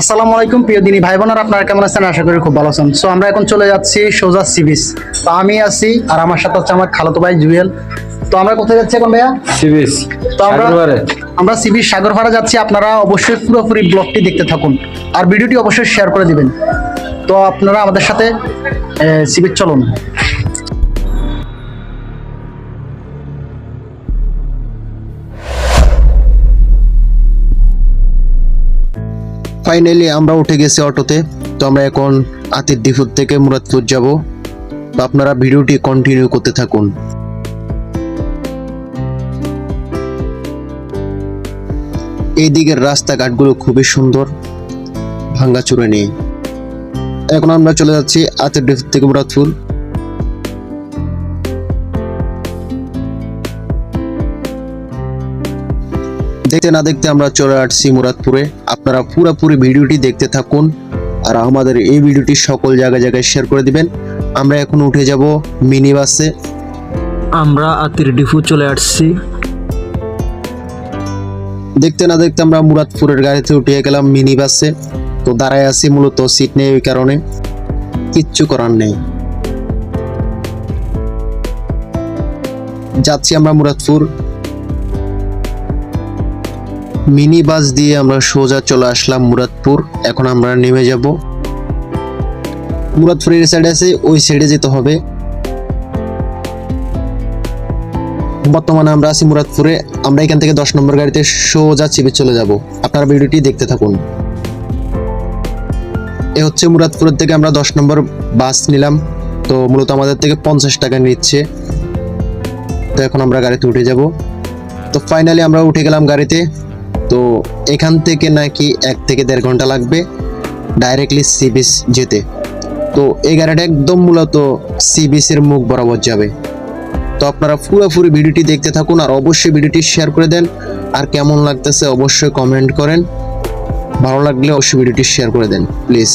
আসসালামু আলাইকুম প্রিয় দিনী ভাই বোনেরা আপনারা কেমন আছেন? আশা করি খুব ভালো আছেন। সো আমরা এখন চলে যাচ্ছি সোজা সিবিস তো আমি আছি আর আমার সাথে হচ্ছে আমার খালাতো ভাই জুয়েল। তো আমরা কোথায় যাচ্ছি এখন ভাইয়া? সিবিস তো আমরা। আমরা সিবির সাগরপাড়া যাচ্ছি। আপনারা অবশ্যই পুরোপুরি ব্লগটি দেখতে থাকুন। আর ভিডিওটি অবশ্যই শেয়ার করে দিবেন। তো আপনারা আমাদের সাথে সিবির চলুন। ফাইনালি আমরা উঠে গেছি অটোতে। তো আমরা এখন আতির আতিরদিপুর থেকে মুরাদপুর যাব। তো আপনারা ভিডিওটি কন্টিনিউ করতে থাকুন। এই দিকের রাস্তাঘাটগুলো খুবই সুন্দর, ভাঙ্গাচুরে নেই এখন আমরা চলে যাচ্ছি আতির আতিরদিপুর থেকে মুরাদপুর। দেখতে না দেখতে আমরা চলে আসছি মুরাদপুরে। আপনারা পুরোপুরি ভিডিওটি দেখতে থাকুন আর আমাদের এই ভিডিওটি সকল জায়গায় জায়গায় শেয়ার করে দিবেন। আমরা এখন উঠে যাব মিনি বাসে আমরা আতির ডিফু চলে আসছি। দেখতে না দেখতে আমরা মুরাদপুরের গাড়িতে উঠে গেলাম মিনি বাসে তো দাঁড়ায় আছি মূলত সিট নেই ওই কারণে। কিচ্ছু করার নেই। যাচ্ছি আমরা মুরাদপুর। মিনি বাস দিয়ে আমরা সোজা চলে আসলাম মুরাদপুর। এখন আমরা নেমে যাব। মুরাদপুরের সাইডে আছে, ওই সাইডে যেতে হবে। বর্তমানে আমরা আছি মুরাদপুরে। আমরা এখান থেকে দশ নম্বর গাড়িতে সোজা চিপে চলে যাব। আপনারা ভিডিওটি দেখতে থাকুন। এ হচ্ছে মুরাদপুরের থেকে আমরা দশ নম্বর বাস নিলাম। তো মূলত আমাদের থেকে পঞ্চাশ টাকা নিচ্ছে। তো এখন আমরা গাড়িতে উঠে যাব। তো ফাইনালি আমরা উঠে গেলাম গাড়িতে। তো এখান থেকে নাকি এক থেকে দেড় ঘণ্টা লাগবে ডাইরেক্টলি সি বিচ যেতে। তো এই গাড়িটা একদম মূলত সি বিচের মুখ বরাবর যাবে। তো আপনারা পুরোপুরি ভিডিওটি দেখতে থাকুন আর অবশ্যই ভিডিওটি শেয়ার করে দেন। আর কেমন লাগতেছে অবশ্যই কমেন্ট করেন। ভালো লাগলে অবশ্যই ভিডিওটি শেয়ার করে দেন প্লিজ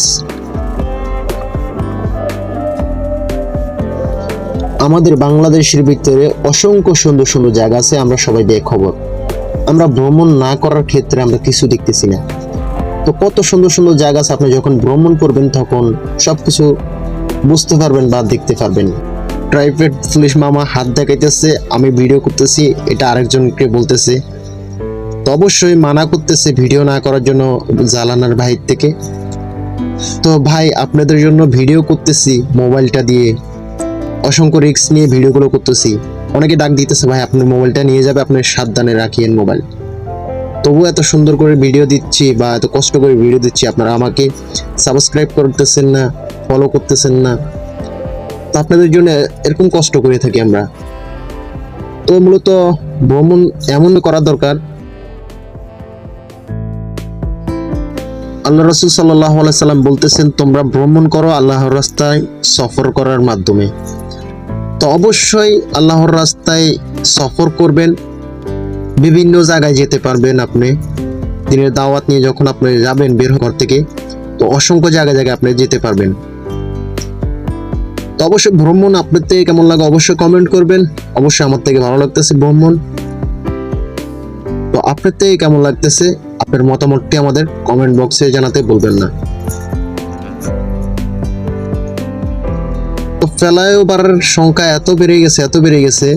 আমাদের বাংলাদেশের ভিতরে অসংখ্য সুন্দর সুন্দর জায়গা আছে, আমরা সবাই দেখ খবর। আমরা ভ্রমণ না করার ক্ষেত্রে আমরা কিছু দেখতেছি না। তো কত সুন্দর সুন্দর জায়গা আছে, আপনি যখন ভ্রমণ করবেন তখন সবকিছু বুঝতে পারবেন বা দেখতে পারবেন। প্রাইভেট পুলিশ মামা হাত দেখাইতেছে, আমি ভিডিও করতেছি, এটা আরেকজনকে বলতেছে। তো অবশ্যই মানা করতেছে ভিডিও না করার জন্য জালানার ভাই থেকে। তো ভাই, আপনাদের জন্য ভিডিও করতেছি, মোবাইলটা দিয়ে। অসংখ্য রিক্স নিয়ে ভিডিওগুলো করতেছি। অনেকে ডাক দিতেছে, ভাই, আপনার মোবাইলটা নিয়ে যাবে, আপনার সাবধানে রাখিয়েন মোবাইল। তবু এত সুন্দর করে ভিডিও দিচ্ছি বা এত কষ্ট করে ভিডিও দিচ্ছি, আপনারা আমাকে সাবস্ক্রাইব করতেছেন না ফলো করতেছেন না, তো আপনাদের জন্য এরকম কষ্ট করে থাকি আমরা। তো মূলত ভ্রমণ এমন করা দরকার। আল্লাহ রসুল সাল্লাহ সাল্লাম বলতেছেন, তোমরা ভ্রমণ করো আল্লাহর রাস্তায় সফর করার মাধ্যমে। তো অবশ্যই আল্লাহর রাস্তায় সফর করবেন। বিভিন্ন জায়গায় যেতে পারবেন আপনি। দিনের দাওয়াত নিয়ে যখন আপনি যাবেন বের ঘর থেকে, তো অসংখ্য জায়গায় জায়গায় আপনি যেতে পারবেন। তো অবশ্যই ভ্রমণ আপনার থেকে কেমন লাগে অবশ্যই কমেন্ট করবেন। অবশ্যই আমার থেকে ভালো লাগতেছে ভ্রমণ। তো আপনার থেকে কেমন লাগতেছে? আপনার মতামতটি আমাদের কমেন্ট বক্সে জানাতে বলবেন না। তো ফ্লাইওভারের সংখ্যা এত বেড়ে গেছে, এত বেড়ে গেছে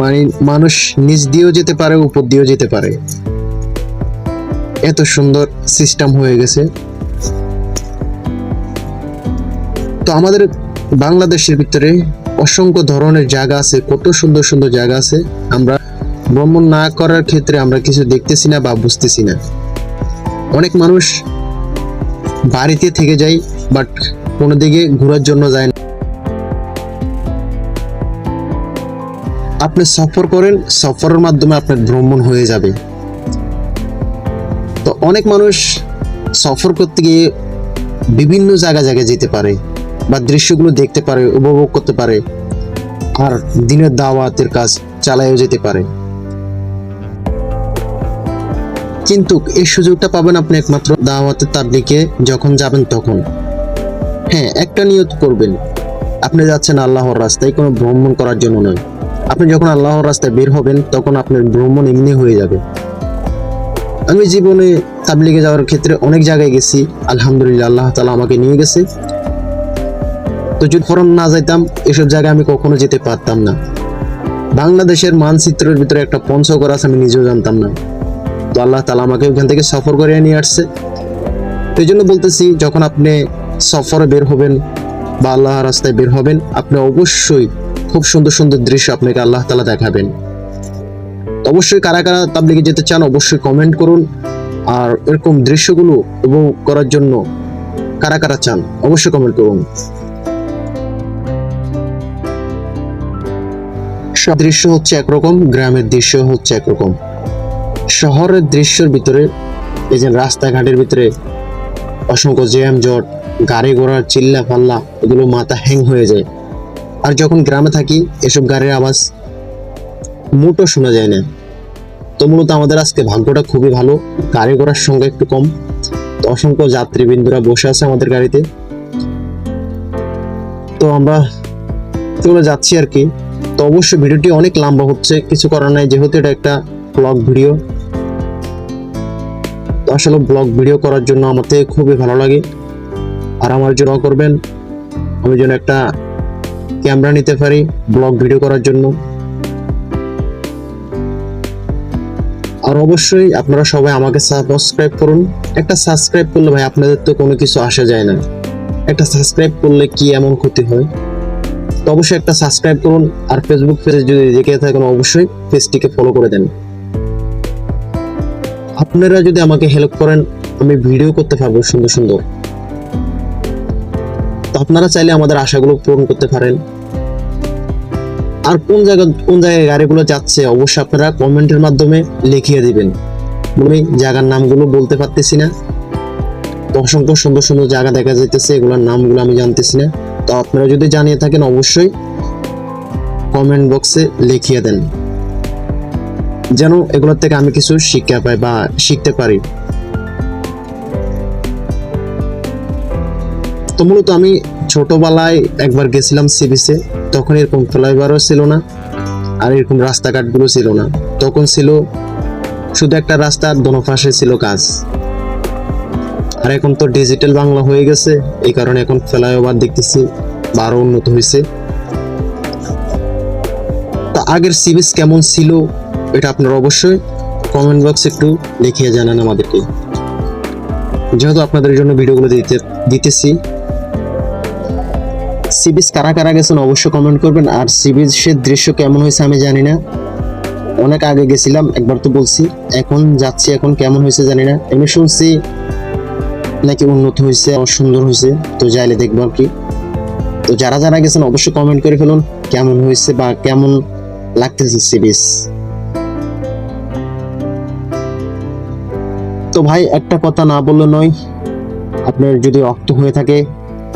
মানে মানুষ নিচ দিয়েও যেতে পারে, উপর দিয়েও যেতে পারে। এত সুন্দর সিস্টেম হয়ে গেছে। তো আমাদের বাংলাদেশের ভিতরে অসংখ্য ধরনের জায়গা আছে, কত সুন্দর সুন্দর জায়গা আছে। আমরা ভ্রমণ না করার ক্ষেত্রে আমরা কিছু দেখতেছি না বা বুঝতেছি না। অনেক মানুষ বাড়িতে থেকে যায় বাট কোনো দিকে ঘোরার জন্য যায় না। আপনি সফর করেন, সফরের মাধ্যমে আপনার ভ্রমণ হয়ে যাবে। তো অনেক মানুষ সফর করতে গিয়ে বিভিন্ন জায়গা জায়গায় যেতে পারে বা দৃশ্যগুলো দেখতে পারে, উপভোগ করতে পারে, আর দিনের দাওয়াতের কাজ চালায়ও যেতে পারে। কিন্তু এই সুযোগটা পাবেন আপনি একমাত্র দাওয়াতের তার তাবলিকে যখন যাবেন তখন। হ্যাঁ একটা নিয়ত করবেন। আপনি যাচ্ছেন আল্লাহর রাস্তায়, কোনো ভ্রমণ করার জন্য নয়। আপনি যখন আল্লাহর রাস্তায় বের হবেন, তখন আপনার ভ্রমণ এমনি হয়ে যাবে। আমি জীবনে তাবলিগে যাওয়ার ক্ষেত্রে অনেক জায়গায় গেছি। আলহামদুলিল্লাহ, আল্লাহ তালা আমাকে নিয়ে গেছে। তো যদি ফরম না যাইতাম, এসব জায়গায় আমি কখনো যেতে পারতাম না। বাংলাদেশের মানচিত্রের ভিতরে একটা পঞ্চগড় আছে, আমি নিজেও জানতাম না। তো আল্লাহ তালা আমাকে ওখান থেকে সফর করে নিয়ে আসছে। এই জন্য বলতেছি, যখন আপনি সফরে বের হবেন বা আল্লাহ রাস্তায় বের হবেন, আপনি অবশ্যই খুব সুন্দর সুন্দর দৃশ্য আপনাকে আল্লাহ তালা দেখাবেন। অবশ্যই কারা কারা তাবলিগে যেতে চান, অবশ্যই কমেন্ট করুন। আর এরকম দৃশ্যগুলো উপভোগ করার জন্য কারা কারা চান, অবশ্যই কমেন্ট করুন। দৃশ্য হচ্ছে একরকম, গ্রামের দৃশ্য হচ্ছে একরকম। শহরের দৃশ্যের ভিতরে, এই যে রাস্তাঘাটের ভিতরে, অসংখ্য জ্যাম জট গাড়ি ঘোড়ার চিল্লা পাল্লা এগুলো মাথা হ্যাং হয়ে যায়। আর যখন গ্রামে থাকি, এসব গাড়ির আওয়াজ মোটো শোনা যায় না। তো মূলত আমাদের আজকে ভাগ্যটা খুবই ভালো, গাড়ি ঘোড়ার সংখ্যা একটু কম। তো অসংখ্য যাত্রীবৃন্দুরা বসে আছে আমাদের গাড়িতে। তো আমরা চলে যাচ্ছি আর কি। তো অবশ্যই ভিডিওটি অনেক লম্বা হচ্ছে, কিছু করার নাই, যেহেতু এটা একটা ব্লগ ভিডিও। তো আসলে ব্লগ ভিডিও করার জন্য আমাকে খুবই ভালো লাগে। আর আমার জন্য করবেন, আমি যেন একটা ক্যামেরা নিতে পারি, ব্লগ ভিডিও করার জন্য। আর অবশ্যই আপনারা সবাই আমাকে সাবস্ক্রাইব করুন। একটা সাবস্ক্রাইব করলে ভাই আপনাদের তো কোনো কিছু আসা যায় না। একটা সাবস্ক্রাইব করলে কি এমন ক্ষতি হয়? তো অবশ্যই একটা সাবস্ক্রাইব করুন, আর ফেসবুক পেজে যদি দেখে থাকেন, অবশ্যই পেজটিকে ফলো করে দেন। আপনারা যদি আমাকে হেল্প করেন, আমি ভিডিও করতে পারব সুন্দর সুন্দর। তো আপনারা চাইলে আমাদের আশাগুলো পূরণ করতে পারেন। আর কোন জায়গা, কোন জায়গায় গাড়িগুলো যাচ্ছে অবশ্যই আপনারা কমেন্টের মাধ্যমে লিখিয়ে দিবেন। আমি জায়গার নামগুলো বলতে পারতেছি না। তো অসংখ্য সুন্দর সুন্দর জায়গা দেখা যাইতেছে, এগুলোর নামগুলো আমি জানতেছি না। তো আপনারা যদি জানিয়ে থাকেন, অবশ্যই কমেন্ট বক্সে লিখিয়ে দেন। যেন এগুলোর থেকে আমি কিছু শিক্ষা পাই বা শিখতে পারি। তো মূলত আমি ছোটবেলায় একবার গেছিলাম সিবিসে তখন এরকম ফ্লাইওভারও ছিল না আর এরকম রাস্তাঘাটগুলো ছিল না। তখন ছিল শুধু একটা রাস্তার দোনো পাশে ছিল কাজ আর এখন তো ডিজিটাল বাংলা হয়ে গেছে, এই কারণে এখন ফ্লাইওভার দেখতেছি বা আরও উন্নত হয়েছে। তা আগের সিবিস কেমন ছিল এটা আপনারা অবশ্যই কমেন্ট বক্সে একটু লিখিয়ে জানান আমাদেরকে। যেহেতু আপনাদের জন্য ভিডিওগুলো দিতে দিতেছি সিবিস কারা কারা গেছেন অবশ্যই কমেন্ট করবেন। আর সিবিসের দৃশ্য কেমন হয়েছে আমি জানি না। অনেক আগে গেছিলাম, একবার তো বলছি। এখন যাচ্ছি, এখন কেমন হয়েছে জানি না। এমনি শুনছি নাকি উন্নত হয়েছে সুন্দর হয়েছে। তো যাইলে দেখব আর কি। তো যারা যারা গেছেন অবশ্যই কমেন্ট করে ফেলুন, কেমন হয়েছে বা কেমন লাগতেছে সিবিস তো ভাই, একটা কথা না বললে নয়, আপনার যদি রক্ত হয়ে থাকে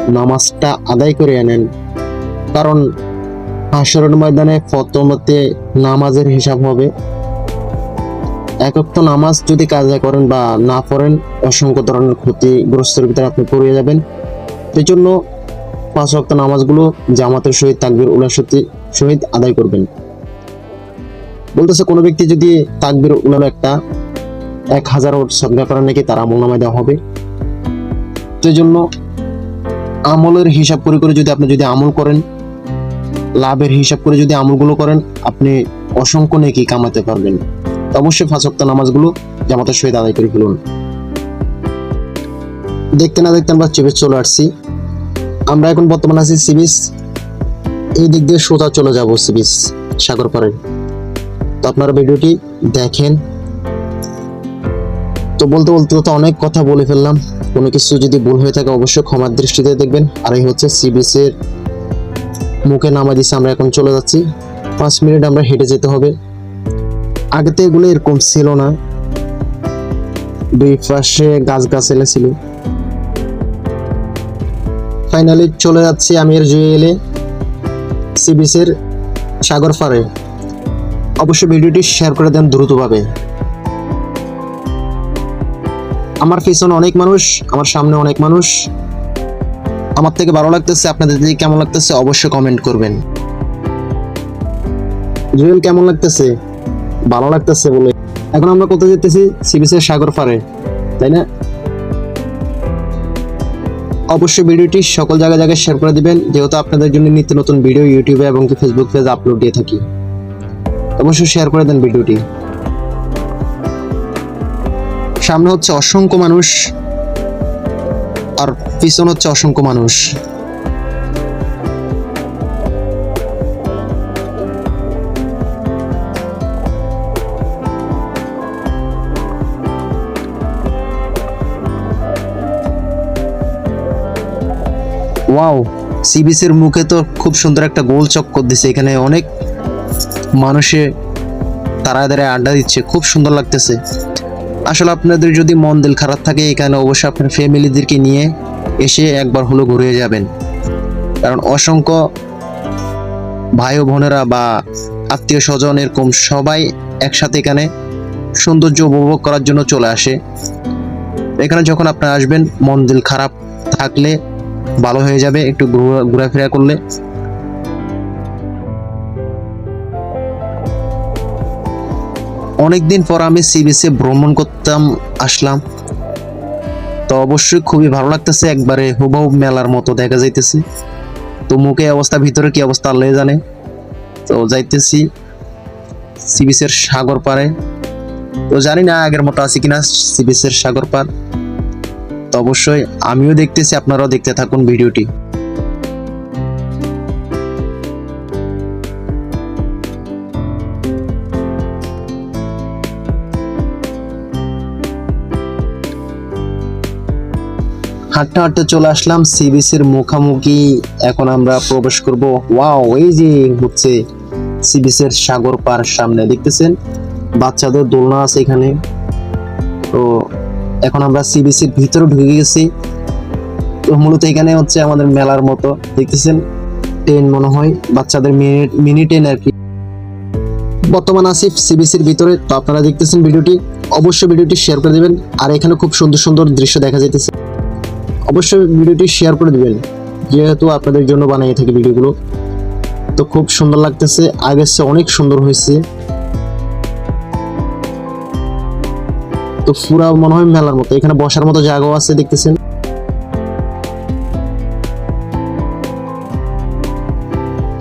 নামাজটা আদায় করে আনেন। কারণ হাসরের ময়দানে ফতমতে নামাজের হিসাব হবে। একক নামাজ যদি কাজা করেন বা না পড়েন, অসংখ্য ধরনের ক্ষতিগ্রস্তের ভিতরে আপনি পড়ে যাবেন। সেই জন্য পাঁচ ওয়াক্ত নামাজগুলো জামাতের সহিত, তাকবির উল্লাসতি সহিত আদায় করবেন। বলতেছে, কোনো ব্যক্তি যদি তাকবির উলার একটা এক হাজার ওর সদকা করেন নাকি তার আমল নামায় দেওয়া হবে। সেই জন্য আমলের হিসাব করে করে যদি আপনি যদি আমল করেন, লাভের হিসাব করে যদি আমলগুলো করেন, আপনি অসংখ্য নেকি কামাতে পারবেন। অবশ্যই ওয়াক্ত নামাজগুলো জামাতের সহিত আদায় করে ফেলুন। দেখতে না দেখতে আমরা চিবিস চলে আসছি। আমরা এখন বর্তমানে আছি সিবিস এই দিক দিয়ে সোজা চলে যাব সিবিস সাগর পাড়ে তো আপনারা ভিডিওটি দেখেন তো বলতে বলতে তো অনেক কথা বলে ফেললাম। কোনো কিছু যদি ভুল হয়ে থাকে অবশ্যই ক্ষমার দৃষ্টিতে দেখবেন। আর এই হচ্ছে সিবিএস এর মুখে নামা দিচ্ছে আমরা এখন চলে যাচ্ছি। পাঁচ মিনিট আমরা হেঁটে যেতে হবে। আগে তো এগুলো এরকম ছিল না। দুই পাশে গাছ গাছালি ছিল ফাইনালি চলে যাচ্ছি আমির জুয়েলে সিবিএস এর সাগর পাড়ে। অবশ্যই ভিডিওটি শেয়ার করে দেন দ্রুতভাবে। আমার পিছনে অনেক মানুষ, আমার সামনে অনেক মানুষ। আমার থেকে ভালো লাগতেছে, আপনাদের দিকে কেমন লাগতেছে অবশ্যই কমেন্ট করবেন। জুয়েল, কেমন লাগতেছে? ভালো লাগতেছে বলে। এখন আমরা কোথায় যেতেছি? সি বিচের সাগর পারে তাই না? অবশ্যই ভিডিওটি সকল জায়গায় জায়গায় শেয়ার করে দিবেন, যেহেতু আপনাদের জন্য নিত্য নতুন ভিডিও ইউটিউবে এবং ফেসবুক পেজ আপলোড দিয়ে থাকি। অবশ্যই শেয়ার করে দেন ভিডিওটি সামনে হচ্ছে অসংখ্য মানুষ আর পিছন হচ্ছে অসংখ্য মানুষ। ওয়াও সি বিচের মুখে তো খুব সুন্দর একটা গোল চক্কর দিছে। এখানে অনেক মানুষে তারা দাঁড়ায় আড্ডা দিচ্ছে। খুব সুন্দর লাগতেছে। আসলে আপনাদের যদি মন দিল খারাপ থাকে এখানে অবশ্যই আপনার ফ্যামিলিদেরকে নিয়ে এসে একবার হলো ঘুরে যাবেন। কারণ অসংখ্য ভাই বোনেরা বা আত্মীয় স্বজন এরকম সবাই একসাথে এখানে সৌন্দর্য উপভোগ করার জন্য চলে আসে। এখানে যখন আপনারা আসবেন, মন দিল খারাপ থাকলে ভালো হয়ে যাবে, একটু ঘোরা- ঘোরাফেরা করলে। অনেকদিন পর আমি সি ভ্রমণ করতাম, আসলাম। তো অবশ্যই খুবই ভালো লাগতেছে, একবারে হুবহু মেলার মতো দেখা যাইতেছে। তো মুখে অবস্থা, ভিতরে কি অবস্থা আল্লাহ জানে। তো যাইতেছি সি বিচের সাগর পারে তো জানি না আগের মতো আছে কিনা সি বিচের সাগর পার তো অবশ্যই আমিও দেখতেছি, আপনারাও দেখতে থাকুন ভিডিওটি। হাঁটতে হাঁটতে চলে আসলাম সি বিচের মুখামুখি। এখন আমরা প্রবেশ করব। ওয়াও এই যে হচ্ছে সি বিচের সাগর পার সামনে, দেখতেছেন? বাচ্চাদের দোলনা আছে এখানে। তো এখন আমরা সি বিচের ভিতরে ঢুকে গেছি। তো মূলত এখানে হচ্ছে আমাদের মেলার মতো, দেখতেছেন? ট্রেন মনে হয়, বাচ্চাদের মিনি মিনি ট্রেন আর কি। বর্তমান আসি সিবিসির ভিতরে, তো আপনারা দেখতেছেন ভিডিওটি। অবশ্যই ভিডিওটি শেয়ার করে দিবেন। আর এখানে খুব সুন্দর সুন্দর দৃশ্য দেখা যাইতেছে। অবশ্যই ভিডিওটি শেয়ার করে দিবেন, যেহেতু আপনাদের জন্য বানিয়ে থাকি ভিডিওগুলো। তো খুব সুন্দর লাগতেছে আগের চেয়ে অনেক সুন্দর হয়েছে। তো পুরা মনে হয় মেলার মতো, এখানে বসার মতো জায়গাও আছে, দেখতেছেন।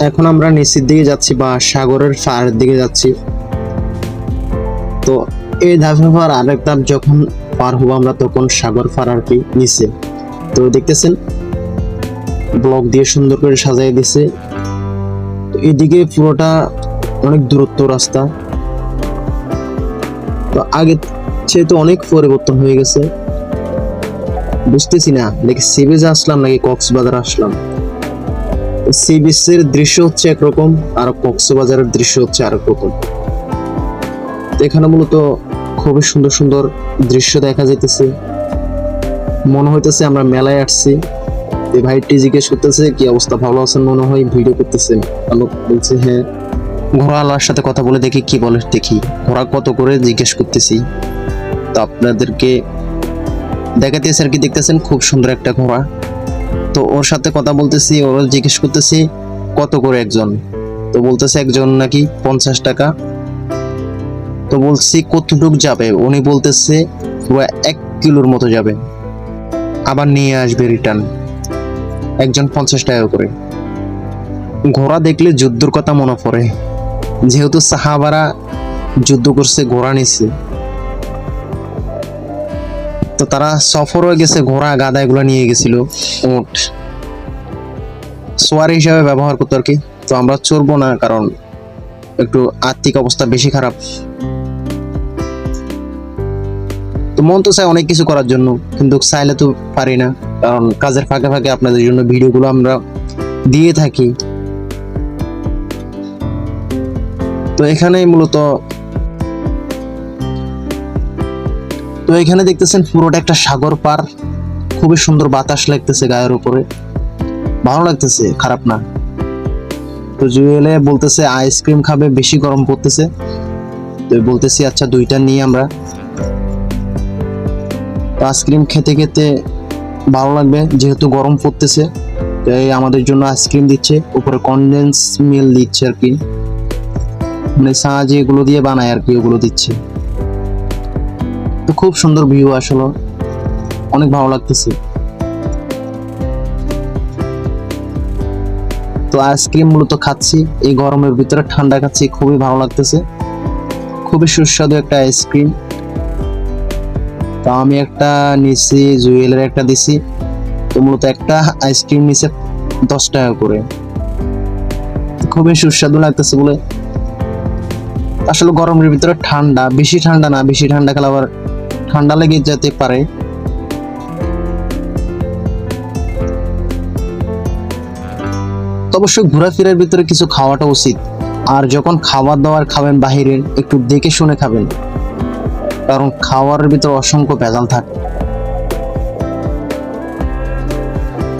এখন আমরা নিচের দিকে যাচ্ছি বা সাগরের পাড়ের দিকে যাচ্ছি। তো এই ধাপের পর আরেক ধাপ যখন পার হব আমরা, তখন সাগর পার আর কি, নিচে। তো দেখতেছেন, ব্লক দিয়ে সুন্দর করে সাজাই দিছে। এদিকে পুরোটা অনেক দূরত্ব রাস্তা। তো আগে চেয়ে তো অনেক পরিবর্তন হয়ে গেছে, বুঝতেছি না দেখি সিবিজ আসলাম নাকি কক্সবাজার আসলাম। সি বিচের দৃশ্য হচ্ছে একরকম, আর কক্সবাজারের দৃশ্য হচ্ছে আরেক রকম এখানে মূলত খুবই সুন্দর সুন্দর দৃশ্য দেখা যাইতেছে। মনে হইতেছে আমরা মেলায় আসছি। এই ভাইটি জিজ্ঞেস করতেছে, কি অবস্থা? ভালো আছেন মনে হয়? ভিডিও করতেছেন আলোক বলছে হ্যাঁ। ঘোড়া আল্লাহর সাথে কথা বলে দেখি, কি বলে দেখি। ঘোড়া কত করে জিজ্ঞেস করতেছি। তো আপনাদেরকে দেখাতেছে আর কি দেখতেছেন? খুব সুন্দর একটা ঘোড়া। তো ওর সাথে কথা বলতেছি, ওর জিজ্ঞেস করতেছি, কত করে একজন? তো বলতেছে, একজন নাকি পঞ্চাশ টাকা। তো বলছি, কতটুক যাবে? উনি বলতেছে এক কিলোর মতো যাবে। আবার নিয়ে আসবে রিটার্ন একজন পঞ্চাশ টাকা করে। ঘোড়া দেখলে যুদ্ধর কথা মনে পড়ে। যেহেতু সাহাবারা যুদ্ধ করছে, ঘোড়া নিছে। তো তারা সফর হয়ে গেছে, ঘোড়া, গাদা এগুলো নিয়ে গেছিল, উট। সোয়ার হিসাবে ব্যবহার করতো আর কি। তো আমরা চড়বো না, কারণ একটু আর্থিক অবস্থা বেশি খারাপ। তো মন তো চায় অনেক কিছু করার জন্য, কিন্তু চাইলে তো পারি না। কারণ কাজের ফাঁকে ফাঁকে আপনাদের জন্য ভিডিওগুলো আমরা দিয়ে থাকি। তো এখানে মূলত তো এখানে দেখতেছেন পুরোটা একটা সাগর পার। খুবই সুন্দর বাতাস লাগতেছে গায়ের উপরে। ভালো লাগতেছে, খারাপ না। তো জুয়েলে বলতেছে, আইসক্রিম খাবে, বেশি গরম পড়তেছে। তো বলতেছি আচ্ছা দুইটা নিয়ে আমরা। তো আইসক্রিম খেতে খেতে ভালো লাগবে, যেহেতু গরম পড়তেছে তো এই আমাদের জন্য আইসক্রিম দিচ্ছে, উপরে কনডেন্স মিল দিচ্ছে আর কি। মানে চা যেগুলো দিয়ে বানায় আর কি, ওগুলো দিচ্ছে। তো খুব সুন্দর ভিউ আসলো, অনেক ভালো লাগতেছে। তো আইসক্রিম মূলত খাচ্ছি, এই গরমের ভিতরে ঠান্ডা খাচ্ছি, খুবই ভালো লাগতেছে। খুবই সুস্বাদু একটা আইসক্রিম। তো আমি একটা নিছি, জুয়েলের একটা দিছি। তো মূলত একটা আইসক্রিম নিছে দশ টাকা করে। খুবই সুস্বাদু লাগতেছে বলে। আসলে গরমের ভিতরে ঠান্ডা, বেশি ঠান্ডা না, বেশি ঠান্ডা খেলে আবার ঠান্ডা লেগে যেতে পারে। অবশ্যই ঘোরাফেরার ভিতরে কিছু খাওয়াটা উচিত। আর যখন খাবার দাবার খাবেন বাহিরের, একটু দেখে শুনে খাবেন। কারণ খাওয়ারের ভিতরে অসংখ্য ভেজাল থাকে।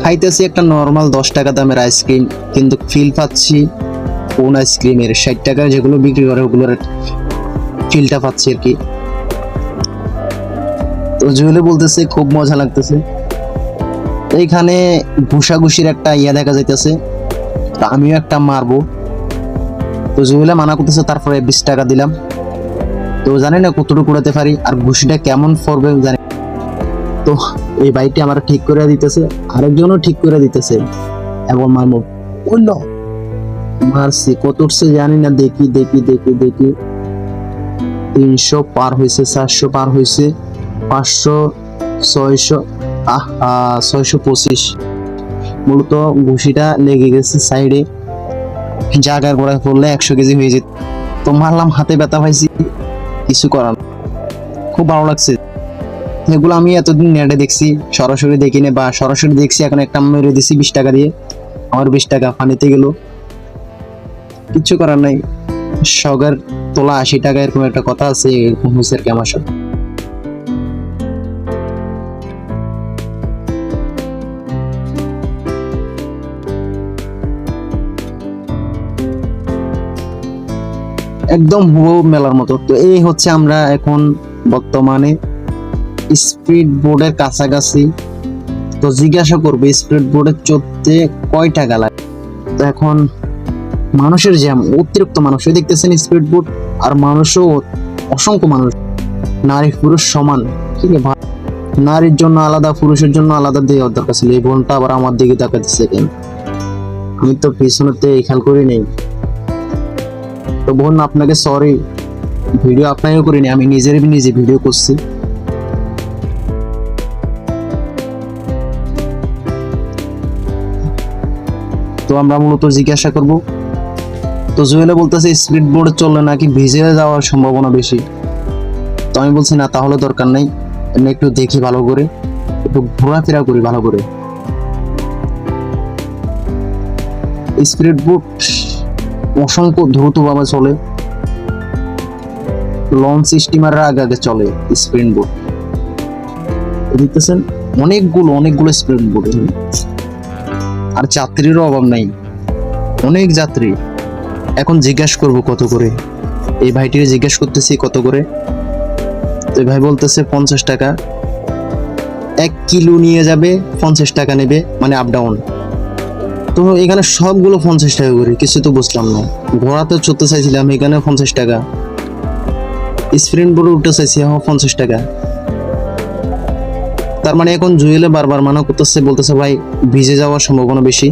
খাইতেছি একটা নর্মাল দশ টাকা দামের আইসক্রিম কিন্তু ফিল পাচ্ছি কোন আইসক্রিমের ষাট টাকার যেগুলো বিক্রি করে ওগুলোর ফিলটা পাচ্ছি আর কি। তো জুয়েলে বলতেছে, খুব মজা লাগতেছে। এইখানে ঘুষাঘুষির একটা ইয়া দেখা যাইতেছে আমিও একটা মারবো। তো জুয়েলে মানা করতেছে, তারপরে বিশ টাকা দিলাম। তো জানি না কতটুকু উড়াতে পারি আর ঘুষিটা কেমন পড়বে জানি তো এই বাইকটি আমার ঠিক করে দিতেছে, আরেকজনও ঠিক করে দিতেছে। এবং মারমো বলল মারছি কত উঠছে জানি না, দেখি দেখি দেখি দেখি। তিনশো পার হয়েছে, চারশো পার হয়েছে, পাঁচশো, ছয়শো, আহা, ছয়শো পঁচিশ। মূলত ঘুষিটা লেগে গেছে সাইডে। জায়গার গোড়ায় পড়লে একশো কেজি হয়ে যেত। তো মারলাম, হাতে ব্যথা পাইছি। কিছু করার খুব ভালো লাগছে। এগুলো আমি এতদিন নেটে দেখছি, সরাসরি দেখি না বা সরাসরি দেখছি, এখন একটা মেরে দিছি বিশ টাকা দিয়ে। আমার বিশ টাকা পানিতে গেল। কিচ্ছু করার নাই। সগের তোলা আশি টাকা, এরকম একটা কথা আছে, এরকম হয়েছে আর কি আমার সাথে। একদম হুবহু মেলার মতো। তো এই হচ্ছে আমরা এখন বর্তমানে স্পিড বোর্ডের কাছাকাছি। তো জিজ্ঞাসা করবে, স্পিড বোর্ডে চড়তে কয় টাকা লাগে? তো এখন মানুষের জ্যাম, অতিরিক্ত মানুষ দেখতেছেন স্পিড বোর্ড আর মানুষও অসংখ্য মানুষ। নারী, পুরুষ সমান, ঠিক আছে? নারীর জন্য আলাদা, পুরুষের জন্য আলাদা দেওয়ার দরকার ছিল। এই বোনটা আবার আমার দিকে তাকাতেছে কেন? আমি তো পিছনেতে খেয়াল করি নেই। তো বোন আপনাকে সরি ভিডিও আপনাকেও করিনি, আমি নিজের নিজে ভিডিও করছি। তো আমরা মূলত জিজ্ঞাসা করব, তো জুয়েলে বলতেছে স্পিড বোর্ড চললে নাকি ভিজে যাওয়ার সম্ভাবনা বেশি? তো আমি বলছি, না, তাহলে দরকার নাই, এমনি একটু দেখি ভালো করে, একটু ঘোরাফেরা করি ভালো করে। স্পিড বোট অসংখ্য দ্রুতভাবে চলে। লঞ্চ স্টিমারের আগে আগে চলে স্পিড বোট। দেখতেছেন, অনেকগুলো অনেকগুলো স্পিড বোট। আর যাত্রীরও অভাব নাই। অনেক যাত্রী। এখন জিজ্ঞাসা করব কত করে? এই ভাইটিকে জিজ্ঞাসা করতেছি কত করে? তো ভাই বলতেছে পঞ্চাশ টাকা। এক কিলো নিয়ে যাবে, পঞ্চাশ টাকা নেবে মানে আপ ডাউন তো এখানে সবগুলো পঞ্চাশ টাকা করে, কিছু তো বুঝলাম না। ঘোড়াতে চড়তে চাইছিলাম এখানে পঞ্চাশ টাকা। স্প্রিন্ট বোর্ডে উঠতে চাইছি এখন পঞ্চাশ টাকা। তার মানে এখন জুয়েলে বারবার মানা করতেছে, বলতেছে, ভাই, ভিজে যাওয়ার সম্ভাবনা বেশি।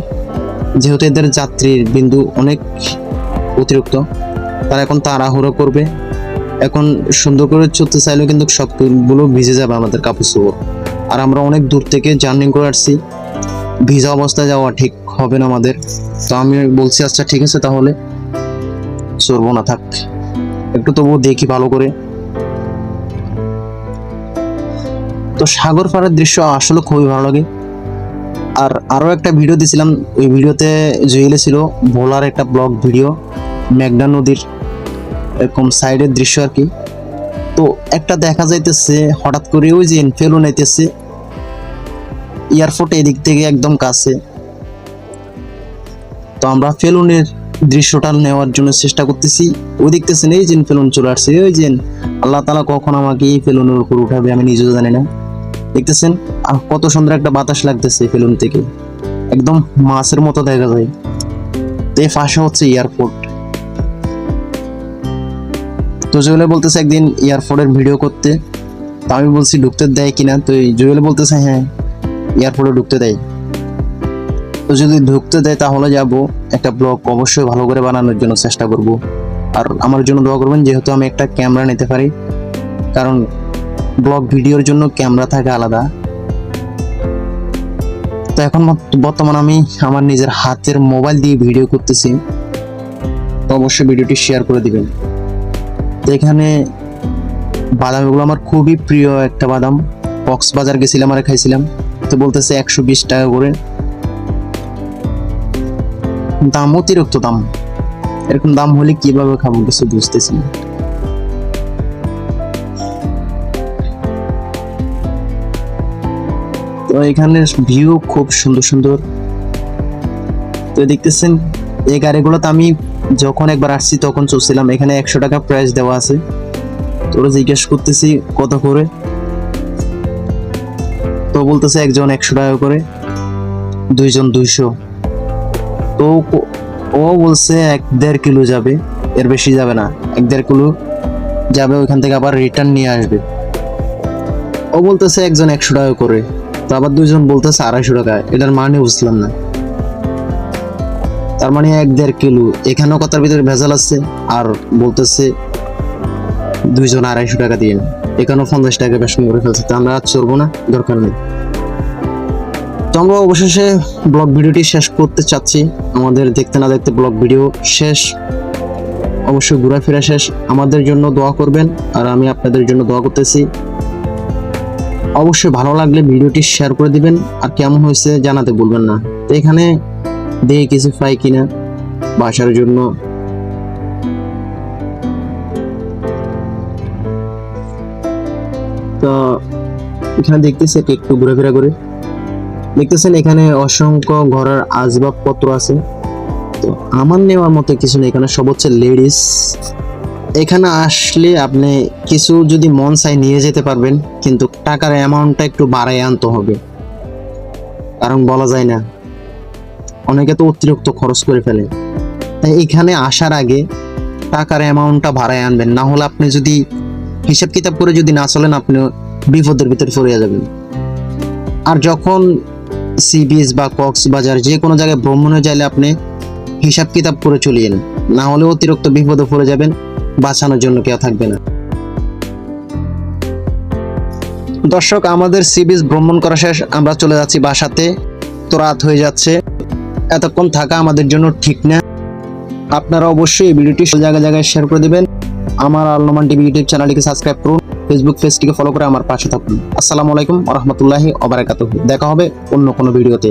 যেহেতু এদের যাত্রীর বিন্দু অনেক অতিরিক্ত, তারা এখন তাড়াহুড়ো করবে। এখন সুন্দর করে চলতে চাইলেও কিন্তু সবগুলো ভিজে যাবে আমাদের কাপড় আর আমরা অনেক দূর থেকে জার্নি করে আসছি। ভিজা অবস্থায় যাওয়া ঠিক হবে না আমাদের। তো আমি বলছি আচ্ছা ঠিক আছে তাহলে। চলবো না, থাক। একটু তবুও দেখি ভালো করে। তো সাগর পাড়ের দৃশ্য আসলে খুবই ভালো লাগে। আর আরও একটা ভিডিও দিয়েছিলাম, ওই ভিডিওতে জুয়েলে ছিল ভোলার একটা ব্লগ ভিডিও, মেঘনা নদীর এরকম সাইডের দৃশ্য আর কি। তো একটা দেখা যাইতেছে, হঠাৎ করে ওই যে এনফেলও নাইতেছে এয়ারপোর্ট এদিক থেকে একদম কাছে। তো আমরা ফেলুনের দৃশ্যটা নেওয়ার জন্য চেষ্টা করতেছি। ওই দেখতেছেন, এই যে ফেলুন চলে আসছে ওই যে আল্লাহ তালা কখন আমাকে এই ফেলুনের উপর উঠাবে আমি নিজেও জানি না। দেখতেছেন কত সুন্দর একটা বাতাস লাগতেছে ফেলুন থেকে। একদম মাছের মতো দেখা যায়। তো এই পাশে হচ্ছে এয়ারপোর্ট তো জুয়েলে বলতেছে একদিন এয়ারপোর্টের ভিডিও করতে। তো আমি বলছি, ঢুকতে দেয় কিনা? তো জুয়েল বলতেছে হ্যাঁ। এয়ারপোর্টে ঢুকতে দেয়। তো যদি ঢুকতে দেয় তাহলে যাব একটা ব্লগ অবশ্যই ভালো করে বানানোর জন্য চেষ্টা করব। আর আমার জন্য দোয়া করবেন যেহেতু আমি একটা ক্যামেরা নিতে পারি, কারণ ব্লগ ভিডিওর জন্য ক্যামেরা থাকে আলাদা। তো এখন বর্ত- বর্তমান আমি আমার নিজের হাতের মোবাইল দিয়ে ভিডিও করতেছি, তো অবশ্যই ভিডিওটি শেয়ার করে দিবেন। তো এখানে বাদামগুলো আমার খুবই প্রিয় একটা বাদাম, কক্সবাজার গেছিলাম আর খাইছিলাম। তো বলতেছে একশো বিশ টাকা করে। দাম অতিরিক্ত দাম। এরকম দাম হলে কীভাবে খাব কিছু বুঝতেছি না। তো এখানের ভিউ খুব সুন্দর সুন্দর। তো দেখতেছেন, এই গাড়িগুলোতে আমি যখন একবার আসছি তখন চলছিলাম। এখানে একশো টাকা প্রাইস দেওয়া আছে। তো ওরা জিজ্ঞেস করতেছি, কত করে? তো বলতেছে একজন একশো টাকা করে, দুইজন দুইশো। তো ও- বলছে এক দেড় কিলো যাবে, এর বেশি যাবে না, এক দেড় কিলো যাবে, ওইখান থেকে আবার রিটার্ন নিয়ে আসবে। ও বলতেছে একজন একশো টাকা করে, তো আবার দুইজন বলতেছে আড়াইশো টাকা, এটার মানে বুঝলাম না। তার মানে এক দেড় কিলো, এখানেও কথার ভিতরে ভেজাল আছে, আর বলতেছে দুইজন আড়াইশো টাকা দিয়ে। না এখানেও পঞ্চাশ টাকা বেশন করে ফেলছে। তো আমরা আর চলবো না, দরকার নেই। তো আমরা অবশেষে ব্লগ ভিডিওটি শেষ করতে চাচ্ছি। আমাদের দেখতে না দেখতে ব্লগ ভিডিও শেষ। অবশ্যই ঘোরাফেরা শেষ। আমাদের জন্য দোয়া করবেন, আর আমি আপনাদের জন্য দোয়া করতেছি। অবশ্যই ভালো লাগলে ভিডিওটি শেয়ার করে দিবেন, আর কেমন হয়েছে জানাতে বলবেন না। তো এখানে দেখে কিছু পাই কিনা, বাসার জন্য। তো এখানে দেখতেছি একটু ঘোরাফেরা করে। দেখতেছেন এখানে অসংখ্য ঘরের আসবাবপত্র আছে। তো আমার নেওয়ার মতো কিছু নেই, এখানে সব হচ্ছে লেডিস এখানে আসলে আপনি কিছু যদি মন চাই নিয়ে যেতে পারবেন, কিন্তু টাকার অ্যামাউন্টটা একটু বাড়ায় আনতে হবে। কারণ বলা যায় না, অনেকে তো অতিরিক্ত খরচ করে ফেলে। তাই এখানে আসার আগে টাকার অ্যামাউন্টটা বাড়ায় আনবেন, না হলে আপনি যদি হিসাব কিতাব করে যদি না চলেন, আপনি বিপদের ভিতরে পড়ে যাবেন। আর যখন সি বিচ বা কক্সবাজার যে কোনো জায়গায় ভ্রমণে যাইলে আপনি হিসাব কিতাব করে চলিয়েন না হলে অতিরিক্ত বিপদে পড়ে যাবেন, বাঁচানোর জন্য কেউ থাকবে না। দর্শক, আমাদের সি ভ্রমণ করা শেষ। আমরা চলে যাচ্ছি বাসাতে। তো রাত হয়ে যাচ্ছে। এতক্ষণ থাকা আমাদের জন্য ঠিক না। আপনারা অবশ্যই এই ভিডিওটি জায়গায় জায়গায় শেয়ার করে দেবেন। আমার আল্লমান টিভি ইউটিউব চ্যানেলটিকে সাবস্ক্রাইব করুন ফেসবুক পেজটিকে ফলো করে আমার পাশে থাকুন। আসসালামু আলাইকুম রহমতুল্লাহি অবরাকাত দেখা হবে অন্য কোনো ভিডিওতে।